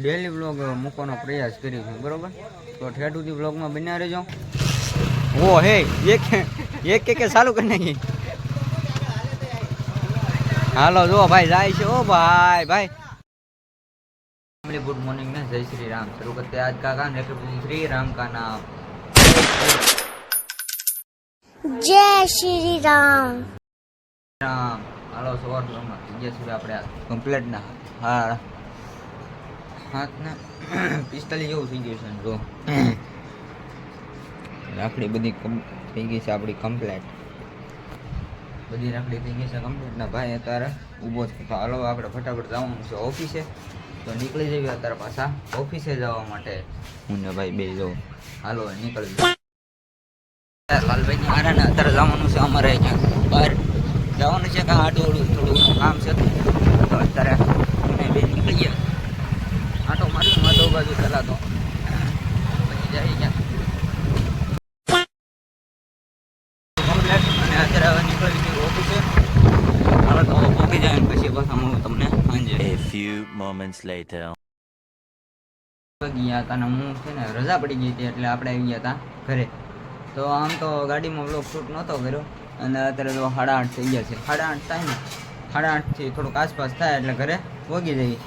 Daily vlog મૂકવાનો પ્રયાસ કર્યો છે બરોબર? તો ઠેઠુથી વ્લોગમાં બન્યા રહેજો. ઓ હે એક એક કે ચાલુ કરી નાખી. હાલો જો ભાઈ જાય છે. ઓ ભાઈ ભાઈ. ફેમિલી ગુડ મોર્નિંગ ને જય શ્રી રામ. શરૂ કરતે આજ કા કામ શ્રી રામ કા નામ. જય શ્રી રામ. રામ. હાલો સવાર સવારમાં જય શ્રી આપણે કમ્પ્લેટ ના. હા. હાથને પિસ્તાલીસ જેવું થઈ ગયું છે જો. રાખડી બધી થઈ ગઈ છે આપણી કમ્પ્લેટ બધી રાખડી થઈ ગઈ છે કમ્પ્લેટ ના ભાઈ અત્યારે ઊભો છે. તો હાલો આપણે ફટાફટ જવાનું છે ઓફિસે. તો નીકળી જઈએ અત્યારે પાછા ઓફિસે જવા માટે. હું ને ભાઈ બે જો હાલો નીકળી જઈએ. લાલભાઈ ની ને અત્યારે જવાનું છે અમારે અહીંયા બહાર. જવાનું છે કાં આડું થોડું કામ છે. તો અત્યારે અમે બે નીકળી ગયા આટો મારી માધવ બાજુ પેલા તો પછી જાય ક્યાં કમ્પ્લેટ અને અત્યારે હવે નીકળી ગયું ઓફિસે હવે તો પહોંચી જાય ને પછી પાછા હું તમને સાંજે A few moments later. ગયા હતા ને હું છે ને રજા પડી ગઈ હતી એટલે આપણે આવી ગયા હતા ઘરે. તો આમ તો ગાડીમાં બ્લોક શૂટ નહોતો કર્યો અને અત્યારે તો સાડા આઠ થઈ ગયા છે. સાડા આઠ થાય ને? સાડા આઠથી થોડુંક આસપાસ થાય એટલે ઘરે વગી જઈએ.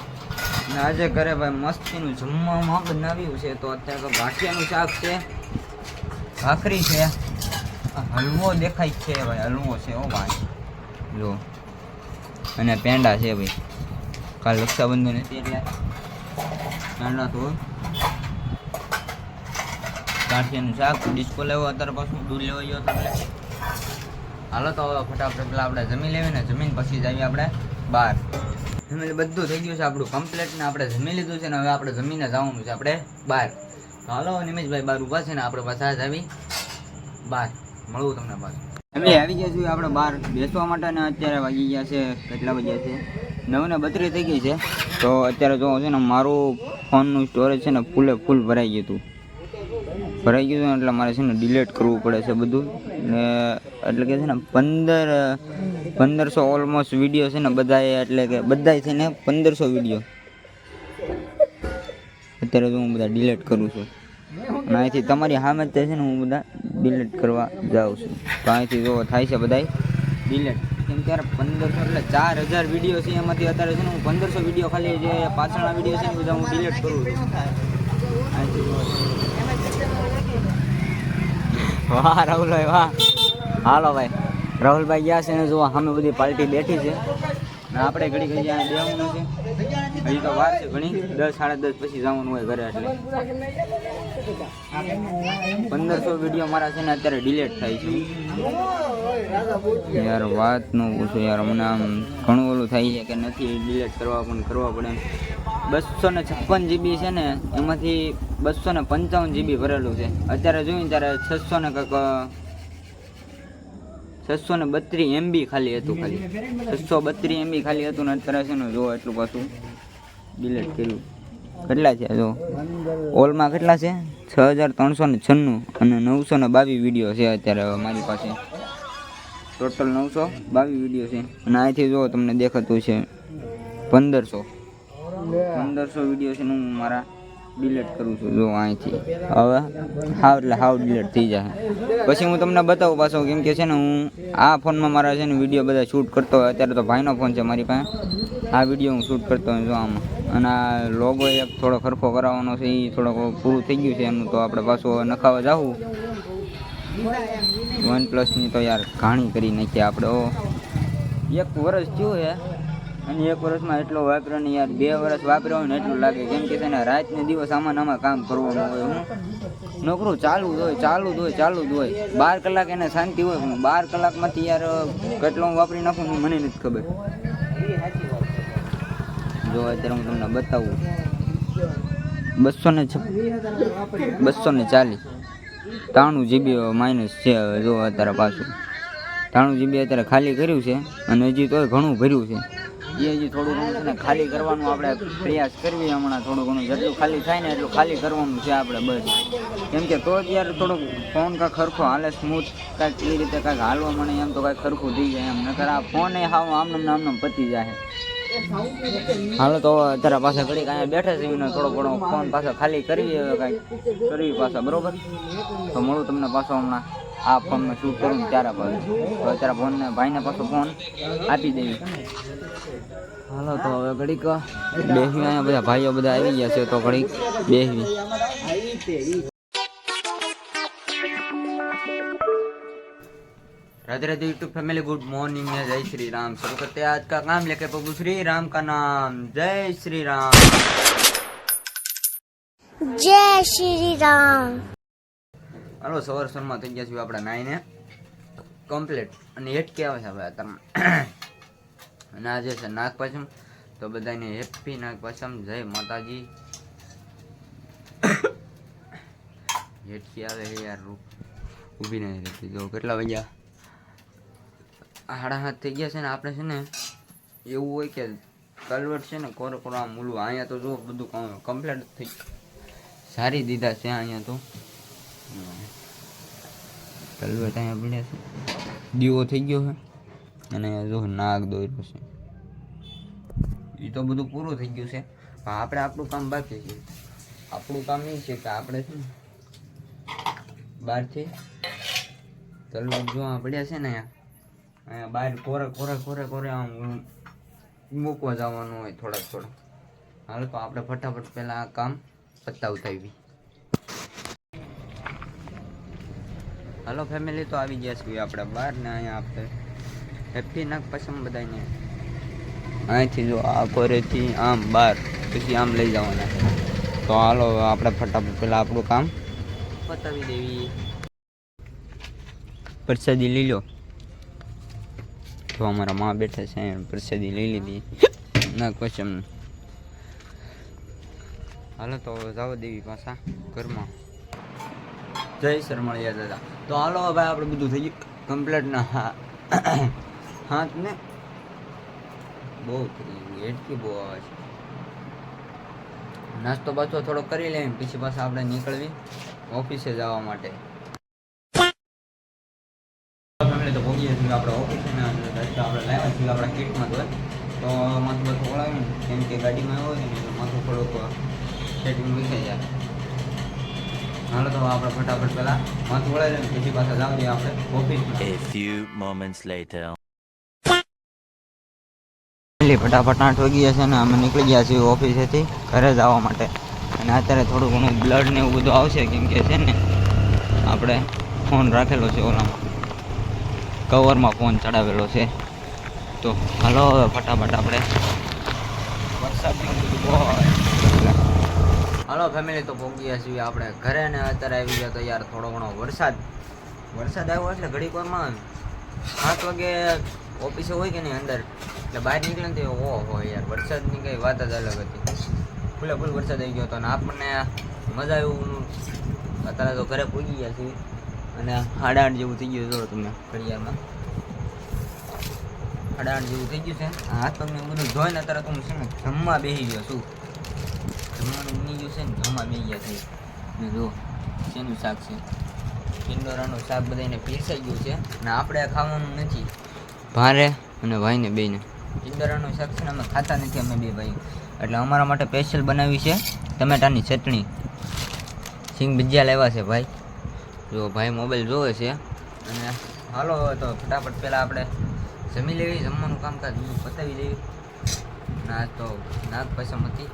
અને આજે ઘરે ભાઈ મસ્તીનું જમવામાં બનાવ્યું છે તો અત્યારે તો ગાંઠિયાનું શાક છે. ભાખરી છે. હલવો દેખાય છે ભાઈ, હલવો છે ઓ ભાઈ. જો અને પેંડા છે ભાઈ. કાલ રક્ષાબંધન હતી એટલે નાના તો ગાંઠિયાનું શાક, ડિસ્કો લેવો અત્યારે પાછું, દૂધ લેવા ગયો તો હાલો તો ફટાફટ પેલા આપણે જમી લેવી ને જમીન પછી જઈએ આપણે બહાર. જમી બધું થઈ ગયું છે આપણું કમ્પ્લેટ ને આપણે જમી લીધું છે ને હવે આપણે જમીને જવાનું છે આપણે બહાર. હાલો નિમેશભાઈ બહાર ઊભા છે ને આપણે પાછા જ આવી બહાર. મળવું તમને પાછું. ફેમિલી આવી ગયા છીએ આપણે બહાર. બેસવા માટે ને અત્યારે વાગી ગયા છે કેટલા વાગ્યા છે? નવ ને બત્રીસ થઈ ગઈ છે. તો અત્યારે જો છે ને મારું ફોનનું સ્ટોરેજ છે ને ફૂલે ફૂલ ભરાઈ ગયું હતું. ભરાઈ ગયું હતું એટલે મારે છે ને ડિલેટ કરવું પડે છે બધું. ને એટલે કે છે ને પંદર, પંદરસો ઓલમોસ્ટ વીડિયો છે ને બધાએ એટલે કે બધાય છે ને પંદરસો વીડિયો અત્યારે તો હું બધા ડિલેટ કરું છું. અને અહીંથી તમારી સામે છે ને હું બધા ડિલેટ કરવા જાઉં છું. તો અહીંથી જો થાય છે બધાય. ડિલીટ કેમ ત્યારે પંદરસો એટલે ચાર હજાર વીડિયો છે. એમાંથી અત્યારે છે ને હું પંદરસો વીડિયો ખાલી જે પાછળના વીડિયો છે ને બધા હું ડિલીટ કરું છું. વાહ, રાહુલભાઈ, વાહ. હાલો ભાઈ. રાહુલભાઈ ગયા છે ને જુઓ સામે બધી પાર્ટી બેઠી છે. ને આપણે ઘડી ઘડી અહીંયા બેહવાનું છે. હજી તો વાર છે ઘણી. દસ, સાડા દસ પછી જવાનું હોય ઘરે એટલે. પંદરસો વીડિયો મારા છે ને અત્યારે ડિલેટ થાય છે. યાર વાત ન પૂછો યાર, મને આમ ઘણું ઓલું થાય છે કે નથી ડિલેટ કરવા પણ કરવા પડે. બસો ને છપ્પન જીબી છે ને, એમાંથી બસો ને પંચાવન જીબી ભરેલું છે. અત્યારે જોઈને ત્યારે છસો ને કંઈક છસો ને બત્રીસ એમબી ખાલી હતું ખાલી. છસો બત્રીસ એમબી ખાલી હતું ને અત્યારે છે ને જો એટલું પાછું ડિલેટ કર્યું. કેટલા છે જો? ઓલમાં કેટલા છે? છ હજાર ત્રણસો ને છન્નું અને નવસો ને બાવીસ વીડિયો છે અત્યારે મારી પાસે. ટોટલ નવસો બાવીસ વીડિયો છે. અને અહીંથી જો તમને દેખાતું છે પંદરસો. પંદરસો વીડિયો છે હું મારા ડિલીટ કરું છું. જો અહીંથી. હવે હાવ એટલે હાવ ડિલીટ થઈ જશે પછી હું તમને બતાવું પાછો, કેમ કે છે ને હું આ ફોનમાં મારા છે ને વીડિયો બધા શૂટ કરતો હોય, અત્યારે તો ભાઈનો ફોન છે મારી પાસે. આ વીડિયો હું શૂટ કરતો હોય જો આમાં. અને આ લોગો એક થોડો ખરખો કરાવવાનો છે એ થોડોક પૂરું થઈ ગયું છે એનું, તો આપણે પાછો નખાવા જાવું વન પ્લસની તો યાર ઘાણી કરી નાખીએ આપણે એક વર્ષ થયું છે અને એક વર્ષમાં એટલો વાપર્યો ને યાર, બે વર્ષ વાપર્યો હોય ને એટલું લાગે. કેમ કે તેને રાત ને દિવસ આમાં આમાં કામ કરવાનું હોય હું નોકરું ચાલુ જ હોય, ચાલુ જ હોય, ચાલુ જ હોય. બાર કલાક એને શાંતિ હોય, પણ બાર કલાકમાંથી યાર, કેટલો હું વાપરી નાખું મને નથી ખબર. જો અત્યારે હું તમને બતાવું. બસો ને બસો ને ચાલીસ. ત્રાણું જીબી માઇનસ છે જો અત્યારે પાછું. ત્રાણું જીબી અત્યારે ખાલી કર્યું છે, અને હજી તોય ઘણું ભર્યું છે. એ થોડું ઘણું ને ખાલી કરવાનું આપણે પ્રયાસ કરવી હમણાં થોડું ઘણું. જેટલું ખાલી થાય ને એટલું ખાલી કરવાનું છે આપણે બસ. કેમ કે તો જ યાર થોડુંક ફોન કાંઈક ખરખો હાલે સ્મૂથ કાંઈક એ રીતે કાંઈક હાલવા મને એમ તો કાંઈક ખરખું થઈ જાય એમ. નકર આ ફોન એ હાવ આમને આમને પતી જાય હાલો તો અત્યારે પાછા ઘડી કાંઈ બેઠા છે એમને થોડો ઘણો ફોન પાછો ખાલી કરવી હવે કાંઈક. કરવી પાછા, બરોબર? તો મળું તમને પાછો હમણાં. આ ફોનમાં શૂટ કરું ને ત્યારે પાછું તો અત્યારે ફોનને ભાઈને પાછો ફોન આપી દેવી હાલો તો હવે ઘડીક બેસવી અહીંયા બધા ભાઈઓ બધા આવી ગયા છે તો ઘડીક બેસવી Radhe Radhe YouTube family good morning है जय श्री राम शुरू करते हैं आज का काम लेके प्रभु श्री राम का नाम जय श्री राम जय श्री राम હાલો, સવાર સવારમાં થઈ ગયા છીએ આપણે નાઈને. કમ્પ્લીટ અને હેટ કે આવે છે હવે અત્યારમાં અને આજે છે નાગપાચમ તો બધાને હેપી નાગપાચમ જય માતાજી. હેટકી આવે છે યાર? રૂપ. ઊભી નહીં રહેતી. જો, કેટલા વાગ્યા? સાડા હાથ થઈ ગયા છે ને આપણે છે ને, એવું હોય કે કલવટ છે ને, કોરો કોરો આમ ઓલું. અહીંયા તો જો બધું કમ્પ્લીટ થઈ સારી દીધા છે અહીંયા તો. કલવટ અહીંયા પડ્યા છે. દીવો થઈ ગયો છે અને જો નાગ દોર્યો છે. એ તો બધું પૂરું થઈ ગયું છે. પણ આપણે આપણું કામ બાકી છે. આપણું કામ એ છે કે આપણે છે બહારથી તલવાર જોવા પડ્યા છે ને અહીંયા. અહીંયા બહાર કોરે કોરે કોરે કોરે આમ મૂકવા જવાનું હોય થોડાક થોડાક. હાલ તો આપણે ફટાફટ પહેલાં આ કામ પતાવતા આવી હાલો ફેમિલી તો આવી ગયા છીએ આપણે બહાર ને અહીંયા આપણે હેપી નાગ પસંદ બધાને અહીંથી જો આ કોરેથી આમ બહાર, પછી આમ લઈ જવાના. તો હાલો આપણે ફટાફટ પહેલાં આપણું કામ પતાવી દેવી. પ્રસાદી લઈ લો. તો અમારા માં બેઠા છે પ્રસાદી લઈ લીધી. ના પછી એમ હાલો, તો જાઓ દેવી પાછા ઘરમાં. જય શરમળિયા દાદા. તો હાલો હવે આપણે બધું થઈ ગયું. કમ્પ્લેટ ના હા. હા ને. બહુ ગયું. બહુ આવે છે. નાસ્તો બાસ્તો થોડો કરી લઈએ પછી પાછા આપણે નીકળવી ઓફિસે જવા માટે. ભોગીએ છીએ આપણે ઓફિસ ને આપણે લાવ્યા આપણા કિટમાં તો તો માથું બધું ઓળાવીને કેમ કે ગાડીમાં આવ્યો ને માથું થોડુંક સેટિંગ વિખાઈ જાય. હાલો તો આપણે ફટાફટ પહેલા માથું વળાવી લઈએ પછી પાછા જાવ આપણે ઓફિસમાં A few moments later. ફટાફટ આઠ વાગી ગયા છે ને અમે નીકળી ગયા છીએ ઓફિસેથી ઘરે જવા માટે. અને અત્યારે થોડું ઘણું બ્લડ ને એવું બધું આવશે કેમ કે છે ને આપણે ફોન રાખેલો છે ઓલામાં. કવરમાં ફોન ચડાવેલો છે. તો હાલો હવે ફટાફટ આપણે વરસાદ બહુ હાલો ફેમિલી તો પહોંચી છીએ આપણે ઘરે ને અત્યારે આવી ગયા તો યાર થોડો ઘણો વરસાદ. વરસાદ આવ્યો એટલે ઘડીક વારમાં સાત વાગે ઓફિસે હોય કે નહીં અંદર? એટલે બહાર નીકળે ને તો ઓહો યાર, વરસાદની કઈ વાત જ અલગ હતી. ફૂલે ફૂલ વરસાદ આવી ગયો હતો અને આપણને મજા આવ્યું અત્યારે તો ઘરે પહોંચી ગયા છીએ અને સાડા જેવું થઈ ગયું જો તમે ઘડિયાળમાં. સાડા જેવું થઈ ગયું છે. હાથ તમને બધું જોઈને અત્યારે તો હું છે જમવા બેસી ગયો છું. જમવાનું બની ગયું છે ને, જમવા બે ગયા ને જો, શેનું શાક છે? ટિંડોરાનું શાક બધાને પીસાઈ ગયું છે. ને આપણે ખાવાનું નથી. ભારે અને ભાઈને બેને ટિંડોરાનું શાક છે ને, અમે ખાતા નથી, અમે બે ભાઈ એટલે અમારા માટે સ્પેશિયલ બનાવી છે ટમેટાની ચટણી. સિંગ ભજીયા લાવ્યા છે ભાઈ. જો, ભાઈ મોબાઈલ જોવે છે. અને હાલો તો ફટાફટ પહેલાં આપણે જમી લેવી, જમવાનું કામકાજ બધું પતાવી દેવી ના તો નાગ પસંદ હતી.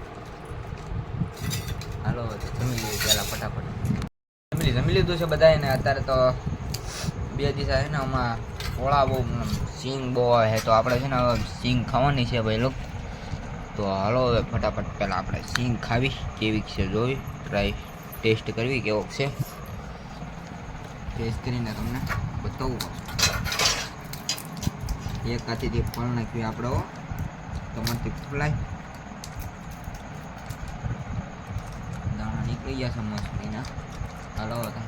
હાલો જમી લઈએ પહેલાં ફટાફટ. જમી જમી લીધું છે બધાએ ને અત્યારે તો બે દિવસ છે ને આમાં ઓળા બહુ સિંગ બહુ આવે છે. તો આપણે છે ને હવે સિંગ ખાવાની છે ભાઈ લોકો. તો હાલો, હવે ફટાફટ પહેલાં આપણે સિંગ ખાવી, કેવી છે જોઈ. ટ્રાય ટેસ્ટ કરવી કેવો છે. ટેસ્ટ કરીને તમને બતાવું. એક હાથેથી ફળ નાખ્યું આપણે. તમારથી ફૂલાય નીકળી ગયા છે મસ્ત એના હાલો હવે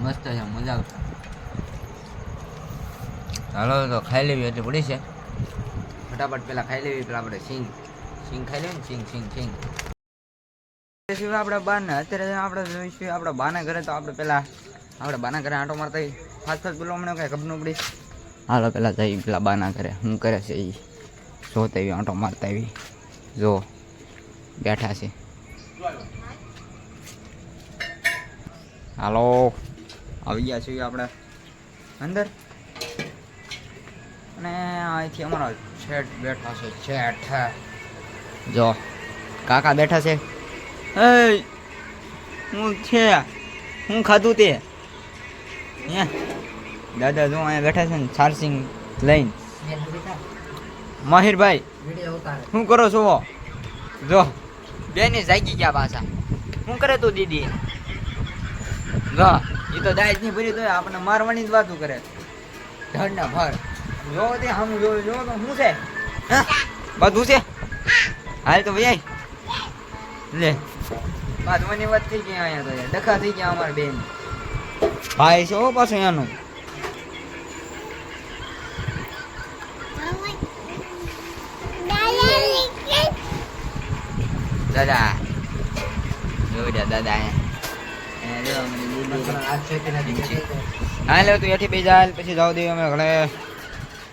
મસ્ત છે મજા આવશે હાલો તો ખાઈ લેવી એટલે પડી છે ફટાફટ પેલા ખાઈ લેવી પેલા આપણે સિંગ સિંગ ખાઈ લેવી ને સિંગ સિંગ સિંગ સિવાય આપણે બાને અત્યારે આપણે જોઈશું આપણે બાના ઘરે તો આપણે પેલા આપણે બાના ઘરે આંટો મારતા ફાસ્ટ ફાસ્ટ બોલો હમણાં કાંઈ ખબર ન પડી હાલો પેલા જઈ પેલા બાના ઘરે શું કરે છે એ જોતા એવી આંટો મારતા એવી જો, બેઠા છે. હાલો, આવી ગયા છીએ આપણે. અંદર? અને અહીંથી અમારા છેઠ બેઠા છે છેઠ જો, કાકા બેઠા છે. એ હું છે? હું ખાધું તે? દાદા જો અહીંયા બેઠા છે ને ચાર્જિંગ લઈને. માહિરભાઈ શું કરો છો? જો. બેની જાગી ગયા પાછા. શું કરે તું દીદી? જો એ તો દાજની ભરી તો આપણે મારવાની જ વાતો કરે. ના ભર. જો તે હમ જો જો તો શું છે? હા? બધું છે? હાલ તો ભાઈ લે. બાદવાની વાત થઈ ગઈ અહીંયા તો. ડખા થઈ ગયા અમારા બેન. ભાઈ છે પાછું એનું દાદા. જોડ્યા દાદા. અહીંયા અહીંયા જો અમને દીદી. હા લે તું એથી બે જાય પછી જાવ દે અમે ઘરે.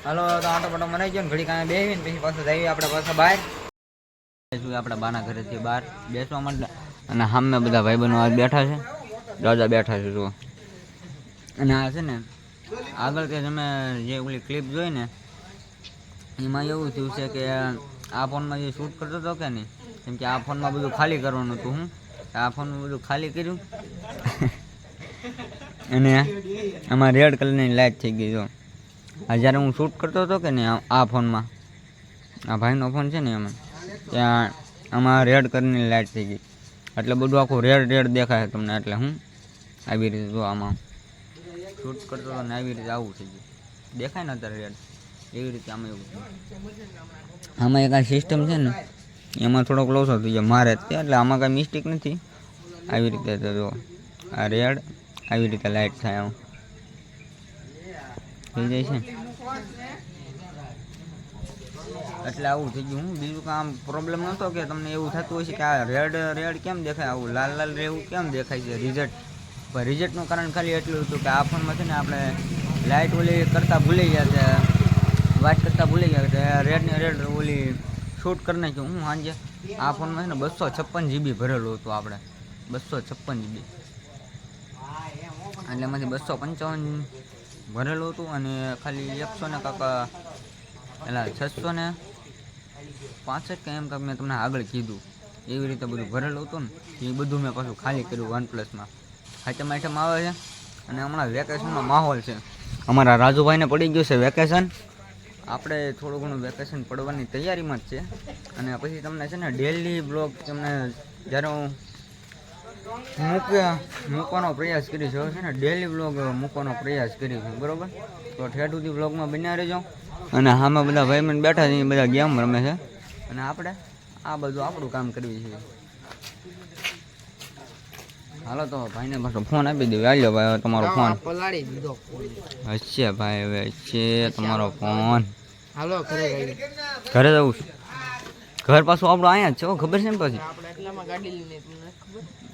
હાલો તો આટો પાટો મનાઈ ગયો ને ઘડી કાંઈ બેસી ને પછી પાછા જઈએ આપણે પાછા બહાર. શું આપણા બાના ઘરેથી બહાર બેસવા માંડ્યા. અને સામે બધા ભાઈબંધો આ બેઠા છે. દાદા બેઠા છે જુઓ. અને આ છે ને આગળ કે તમે જે ઓલી ક્લિપ જોઈ ને એમાં એવું થયું છે કે આ ફોનમાં જે શૂટ કરતો હતો કે નહીં? કેમ કે આ ફોનમાં બધું ખાલી કરવાનું હતું હું. આ ફોનમાં બધું ખાલી કર્યું. અને આમાં રેડ કલરની લાઇટ થઈ ગઈ જો. આ જ્યારે હું શૂટ કરતો હતો કે નહીં, આ- ફોનમાં. આ ભાઈનો ફોન છે ને એમાં. ત્યાં આમાં રેડ કલરની લાઇટ થઈ ગઈ. એટલે બધું આખું રેડ રેડ દેખાય તમને. એટલે હું આવી રીતે જો આમાં શૂટ કરતો હતો ને આવી રીતે આવું થઈ ગયું. દેખાય ને અત્યારે રેડ એવી રીતે આમાં એવું આમાં એક આ સિસ્ટમ છે ને એમાં થોડોક લોસો થઈ જાય મારે એટલે આમાં કાંઈ મિસ્ટેક નથી. આવી રીતે તો જો આ રેડ, આવી રીતે લાઇટ થાય આમ. થઈ જાય છે. એટલે આવું થઈ ગયું. હું બીજું કામ પ્રોબ્લેમ નહોતો કે તમને એવું થતું હોય છે કે આ રેડ રેડ કેમ દેખાય? આવું લાલ લાલ રહેવું કેમ દેખાય છે? રિઝલ્ટ પણ રિઝલ્ટનું કારણ ખાલી એટલું હતું કે આ ફોનમાં છે ને આપણે લાઇટ ઓલી કરતાં ભૂલી ગયા છે. વાત કરતાં ભૂલી ગયા છે. રેડ ને રેડ ઓલી શૂટ કરી નાખ્યું. હું સાંજે આ ફોનમાં છે ને બસો છપ્પન જીબી ભરેલું હતું આપણે. બસો છપ્પન જીબી એટલે એમાંથી બસો પંચાવન ભરેલું હતું અને ખાલી એકસો ને કાંક પેલા છસો ને પાસઠ કે એમ કાંક મેં તમને આગળ કીધું. એવી રીતે બધું ભરેલું હતું ને, એ બધું મેં પાછું ખાલી કર્યું વન પ્લસમાં આઈટમ આઈટમ આવે છે. અને હમણાં વેકેશનનો માહોલ છે. અમારા રાજુભાઈને પડી ગયું છે વેકેશન. આપણે થોડું ઘણું વેકેશન પડવાની તૈયારીમાં જ છે. અને પછી તમને છે ને ડેલી બ્લોગ તમને જ્યારે હું મૂક્યા મૂકવાનો પ્રયાસ કરી છે છે ને ડેલી બ્લોગ મૂકવાનો પ્રયાસ કરી છું બરાબર? તો ઠેઠ સુધી બ્લોગમાં બન્યા રહેજો. અને આમાં બધા ભાઈ બેઠા છે, એ બધા ગેમ રમે છે. અને આપણે આ બધું આપણું કામ કરવી છે. હાલો તો ભાઈને પાછો ફોન આપી દઉં આવ્યો ભાઈ તમારો ફોન પલાળી દીધો. હશે ભાઈ હવે છે તમારો ફોન હાલો ઘરે ઘરે જવું છું? ઘર પાછું આપણું અહીંયા જ છે ખબર છે ને પછી?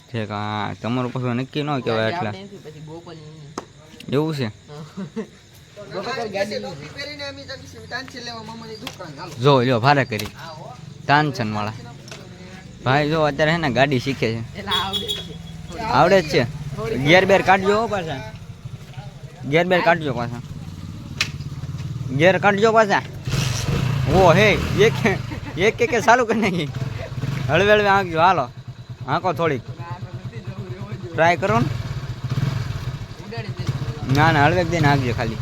છે કે હા તમારું પાછું નક્કી ન કહેવાય એટલે. એવું છે? જો લ્યો ભારે કરી. તાનચન વાળા ભાઈ જો અત્યારે હે ને ગાડી શીખે છે. આવડે છે આવડે જ છે. ગેર બેર કાઢજો હો પાછા. ગેર બેર કાઢજો પાછા. ગેર કાઢજો પાછા. ઓ, હે, એક એક એક ચાલુ કરી નાખી. હળવે હળવે આંકજો હાલો. આંકો થોડીક. ટ્રાય કરો ને. ઉડાડી દે ના ના, હળવેક દઈને આંકજો ખાલી.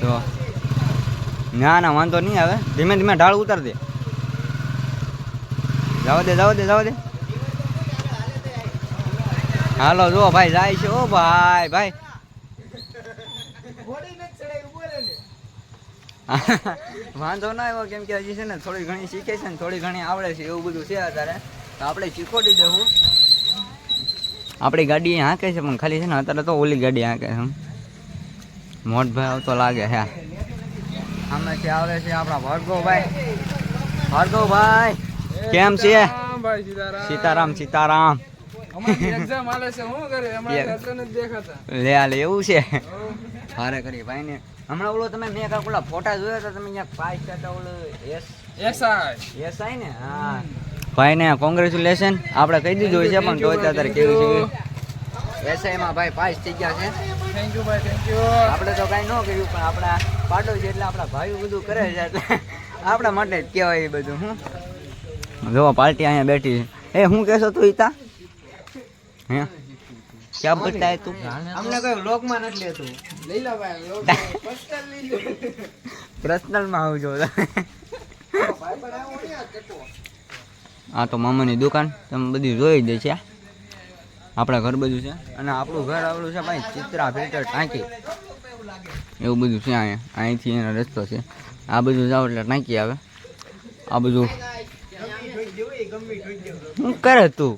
તો ના ના, વાંધો નહીં આવે. ધીમે ધીમે ઢાળ ઉતાર દે. જાવ દે જાવ દે જાવ દે. હાલો જો ભાઈ જાય છે. ઓ ભાઈ ભાઈ. વાંધો ના આવ્યો કેમ કે હજી છે ને થોડી ઘણી શીખે છે ને થોડી ઘણી આવડે છે એવું બધું છે અત્યારે. તો આપણે શીખવાડી દેવું. આપણી ગાડી હાંકે છે પણ ખાલી છે ને અત્યારે તો ઓલી ગાડી હાંકે છે. મોટભાઈ આવતો લાગે હે સામેથી આવે છે આપણા ભાર્ગવભાઈ. ભાર્ગવભાઈ કેમ છે? સીતારામ સીતારામ. લે આલે એવું છે. હારે કરી ભાઈ ને. હમણાં ઓલો તમે મેં ઓલા ફોટા જોયા હતા તમે પાસ કરતા ઓલો એસ એસઆઈ એસ આઈ ને? હા. ભાઈ ને કોંગ્રેચ્યુલેશન આપણે કહી દીધું હોય છે પણ અત્યારે કેવું છે. એસઆઈ માં ભાઈ પાસ થઈ ગયા છે. થેન્ક યુ ભાઈ થેન્ક યુ આપણે તો કાંઈ ન કર્યું પણ આપણા પાડો છે એટલે આપણા ભાઈઓ બધું કરે છે એટલે આપણા માટે જ કહેવાય એ બધું હું. જો પાર્ટી અહીંયા બેઠી છે. એ હું કહેશો તું ઈતા? નથી લેતું લઈ લો ભાઈ પર્સનલ લઈ લો પર્સનલમાં આવજો ભાઈ પણ આવો ને આ તો મામાની દુકાન તમે બધી જોઈ જ છે આપણા ઘર બધું છે અને આપણું ઘર આવડું છે ભાઈ ચિત્રા ફિલ્ટર ટાંકી એવું બધું છે અહીંયા અહીંથી એનો રસ્તો છે આ બધું જાવ એટલે ટાંકી આવે આ બધું શું કરે તું